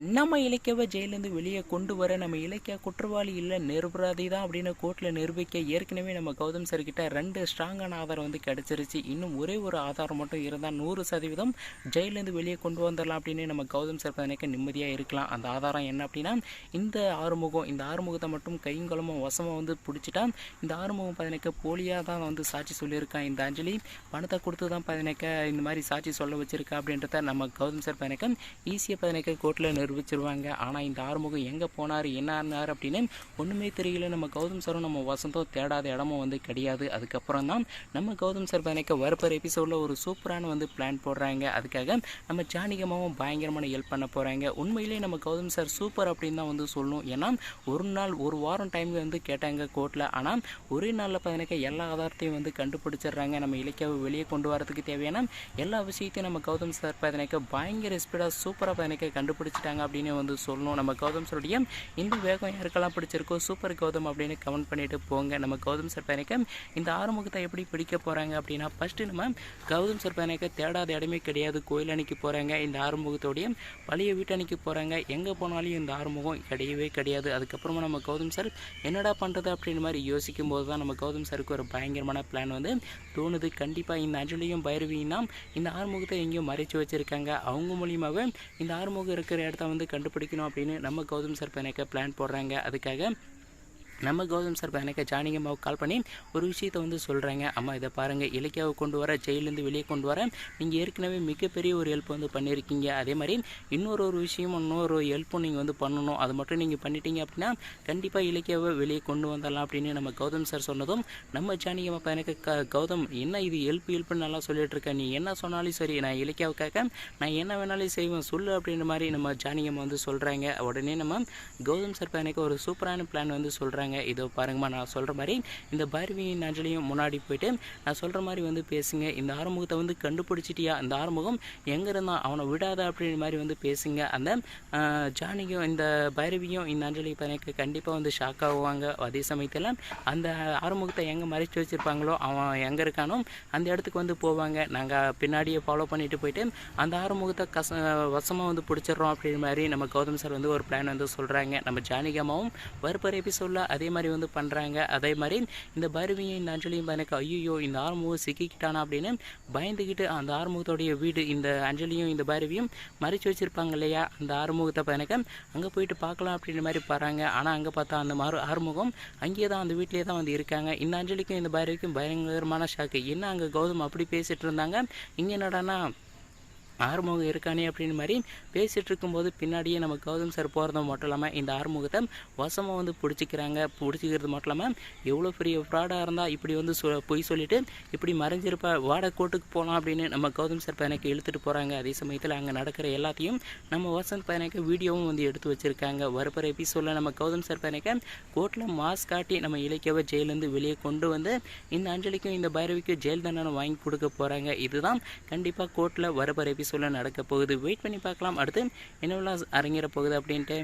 நம்ம இலக்கியவை ஜெயிலேருந்து வெளியே கொண்டு வர நம்ம இலக்கிய குற்றவாளி இல்லை நிரபராதி தான் அப்படின்னு கோர்ட்டில் நிரூபிக்க ஏற்கனவே நம்ம கௌதம் சார் கிட்ட ரெண்டு ஸ்ட்ராங்கான ஆதாரம் வந்து கிடச்சிருச்சு. இன்னும் ஒரே ஒரு ஆதாரம் மட்டும் இருந்தால் நூறு சதவீதம் ஜெயிலேருந்து வெளியே கொண்டு வந்துடலாம் அப்படின்னு நம்ம கௌதம் சார் நினைக்க நிம்மதியாக இருக்கலாம். அந்த ஆதாரம் என்ன அப்படின்னா இந்த ஆறுமுகம் இந்த ஆறுமுகத்தை மட்டும் கைங்குளமும் வசமாக வந்து பிடிச்சிட்டா இந்த ஆறுமுகம் பதினக்க போலியாக தான் வந்து சாட்சி சொல்லியிருக்கான் இந்த அஞ்சலி. பணத்தை கொடுத்து தான் பதினக்க இந்த மாதிரி சாட்சி சொல்ல வச்சிருக்கா அப்படின்றத நம்ம கௌதம் சார் பதினக்க ஈஸியாக பதினக்க கோர்ட்டில் நிரூபிச்சிருவாங்க ஆனால் இந்த ஆறுமுகம் எங்கே போனார் என்ன ஆனார் அப்படின்னு ஒன்றுமே தெரியல. நம்ம கௌதம் சாரும் நம்ம வசந்தம் தேடாத இடமும் வந்து கிடையாது. அதுக்கப்புறம் தான் நம்ம கௌதம் சார் பதினக்க வரப்பர் எபிசோடில் ஒரு சூப்பரான வந்து பிளான் போடுறாங்க. அதுக்காக நம்ம ஜானிகமாவும் பயங்கரமான ஹெல்ப் பண்ண போகிறாங்க உண்மையிலேயே நம்ம கௌதம் சார் சூப்பர் அப்படின்னு தான் வந்து சொல்லணும். ஏன்னா ஒரு நாள் ஒரு வாரம் டைம் வந்து கேட்டாங்க கோர்ட்டில் ஆனால் ஒரே நாளில் பதினக்க எல்லா ஆதாரத்தையும் வந்து கண்டுபிடிச்சிடுறாங்க. நம்ம இலக்கியாவை வெளியே கொண்டு வரதுக்கு தேவையான எல்லா விஷயத்தையும் நம்ம கௌதம் சார் பதினக்க பயங்கர ஸ்பீடாக சூப்பராக பதினக்க கண்டுபிடிச்சிட்டாங்க. அப்படின்னு வந்து சொல்லணும். நம்ம கௌதம் சருடைய இந்த வேகம் யாருக்கெல்லாம் பிடிச்சிருக்கோ சூப்பர் கௌதம் அப்படின்னு கமெண்ட் பண்ணிட்டு போங்க. நம்ம கௌதம் சார் இந்த ஆறுமுகத்தை எப்படி பிடிக்க போகிறாங்க அப்படின்னா ஃபஸ்ட்டு நம்ம கௌதம் சார் தேடாத இடமே கிடையாது. கோயில் அன்னைக்கு போகிறாங்க இந்த ஆறுமுகத்தோடைய பழைய வீட்டணிக்கு போகிறாங்க எங்கே போனாலும் இந்த ஆறுமுகம் கிடையவே கிடையாது. அதுக்கப்புறமா நம்ம கௌதம் சார் என்னடா பண்ணுறது அப்படின்ற மாதிரி யோசிக்கும் போது தான் நம்ம கௌதம் சாருக்கு ஒரு பயங்கரமான பிளான் வந்து தோணுது. கண்டிப்பாக இந்த அஞ்சலியும் பைரவியும் இந்த ஆறுமுகத்தை எங்கேயோ மறைச்சு வச்சுருக்காங்க. அவங்க மூலியமாகவே இந்த ஆறுமுகம் இருக்கிற இடத்த வந்து கண்டுபிடிக்கணும் அப்படின்னு நம்ம கௌதம் சார் பிளான் போடுறாங்க. அதுக்காக நம்ம கௌதம் சார் எனக்கு ஜானகியம்மாவுக்கு கால் பண்ணி ஒரு விஷயத்தை வந்து சொல்கிறாங்க அம்மா இதை பாருங்கள் இலக்கியாவை கொண்டு வர ஜெயிலேருந்து வெளியே கொண்டு வர நீங்கள் ஏற்கனவே மிகப்பெரிய ஒரு ஹெல்ப் வந்து பண்ணியிருக்கீங்க. அதே மாதிரி இன்னொரு ஒரு விஷயம் இன்னொரு ஹெல்ப்பும் நீங்கள் வந்து பண்ணணும். அது மட்டும் நீங்கள் பண்ணிட்டீங்க அப்படின்னா கண்டிப்பாக இலக்கியாவை வெளியே கொண்டு வந்துடலாம் அப்படின்னு நம்ம கௌதம் சார் சொன்னதும் நம்ம ஜானகியம்மா எனக்கு க கௌதம் என்ன இது ஹெல்ப் ஹெல்ப்னு நல்லா சொல்லிட்டு இருக்க? நீ என்ன சொன்னாலும் சரி நான் இலக்கியாவுக்காக நான் என்ன வேணாலும் செய்வேன் சொல்லு அப்படின்ற மாதிரி நம்ம ஜானகியம்மா வந்து சொல்கிறாங்க உடனே நம்ம கௌதம் சார் எனக்கு ஒரு சூப்பரான பிளான் வந்து சொல்கிறாங்க சொல்கிறாங்க இதோ பாருங்கம்மா நான் சொல்கிற மாதிரி இந்த பைரவியின் அஞ்சலியும் முன்னாடி போயிட்டு நான் சொல்கிற மாதிரி வந்து பேசுங்க. இந்த ஆறுமுகத்தை வந்து கண்டுபிடிச்சிட்டியா? இந்த ஆறுமுகம் எங்கே இருந்தான்? அவனை விடாத அப்படின்ற மாதிரி வந்து பேசுங்க. அந்த ஜானகியும் இந்த பைரவியும் இந்த அஞ்சலி பையனுக்கு கண்டிப்பாக வந்து ஷாக் ஆகுவாங்க. அதே சமயத்தில் அந்த ஆறுமுகத்தை எங்கே மறைச்சி வச்சுருப்பாங்களோ அவன் எங்கே இருக்கானோ அந்த இடத்துக்கு வந்து போவாங்க. நாங்கள் பின்னாடியே ஃபாலோ பண்ணிட்டு போயிட்டு அந்த ஆறுமுகத்தை கச வசமாக வந்து பிடிச்சிடுறோம் அப்படின்ற மாதிரி நம்ம கௌதம் சார் வந்து ஒரு பிளான் வந்து சொல்கிறாங்க நம்ம ஜானிகமாவும் வரப்பர் எபிசோடில் அதே மாதிரி வந்து பண்ணுறாங்க அதே மாதிரி இந்த பைரவியும் இந்த அஞ்சலியும் எனக்கு ஐயோ இந்த ஆறுமுகம் சிக்கிக்கிட்டானா அப்படின்னு பயந்துக்கிட்டு அந்த ஆறுமுகத்தோடைய வீடு இந்த அஞ்சலியும் இந்த பைரவியும் மறைச்சு வச்சுருப்பாங்க இல்லையா? அந்த ஆறுமுகத்தை எனக்கு அங்கே போயிட்டு பார்க்கலாம் அப்படின்ற மாதிரி பாருங்க ஆனால் அங்கே பார்த்தா அந்த மாறு ஆறுமுகம் அங்கேயே தான் அந்த வீட்டிலே தான் வந்து இருக்காங்க. இந்த அஞ்சலிக்கும் இந்த பைரவிக்கும் பயங்கரமான ஷாக்கு என்ன அங்கே கௌதம் அப்படி பேசிகிட்டு இருந்தாங்க? இங்கே என்னடானா ஆறுமுகம் இருக்கானே அப்படின்னு மாதிரி பேசிகிட்டு இருக்கும்போது பின்னாடியே நம்ம கௌதம் சார் போகிறது மட்டும் இல்லாமல் இந்த ஆறுமுகத்தை வசமாக வந்து பிடிச்சிக்கிறாங்க. பிடிச்சிக்கிறது மட்டும் இல்லாமல் எவ்வளோ பெரிய ஃப்ராடாக இருந்தால் இப்படி வந்து சொ பொய் சொல்லிவிட்டு இப்படி மறைஞ்சிருப்பா. வாடகை கோட்டுக்கு போகலாம் அப்படின்னு நம்ம கௌதம் சார் பையனுக்கு இழுத்துட்டு போகிறாங்க அதே சமயத்தில் அங்கே நடக்கிற எல்லாத்தையும் நம்ம வசந்த் பையனுக்கு வீடியோவும் வந்து எடுத்து வச்சுருக்காங்க. வரப்போகிற எபிசோடில் நம்ம கௌதம் சார் பையனுக்கு கோர்ட்டில் மாஸ்க் காட்டி நம்ம இலக்கியவை ஜெயிலேருந்து வெளியே கொண்டு வந்து இந்த அஞ்சலிக்கும் இந்த பைரவிக்கும் ஜெயில் தண்டனை வாங்கி கொடுக்க போகிறாங்க இதுதான் கண்டிப்பாக கோர்ட்டில் வரப்போகிற எபிசோடில் நடக்க போகுது. வெயிட் பண்ணி பார்க்கலாம். அடுத்து என்னவெல்லாம் அரங்கிற போகுது அப்படின்ட்டு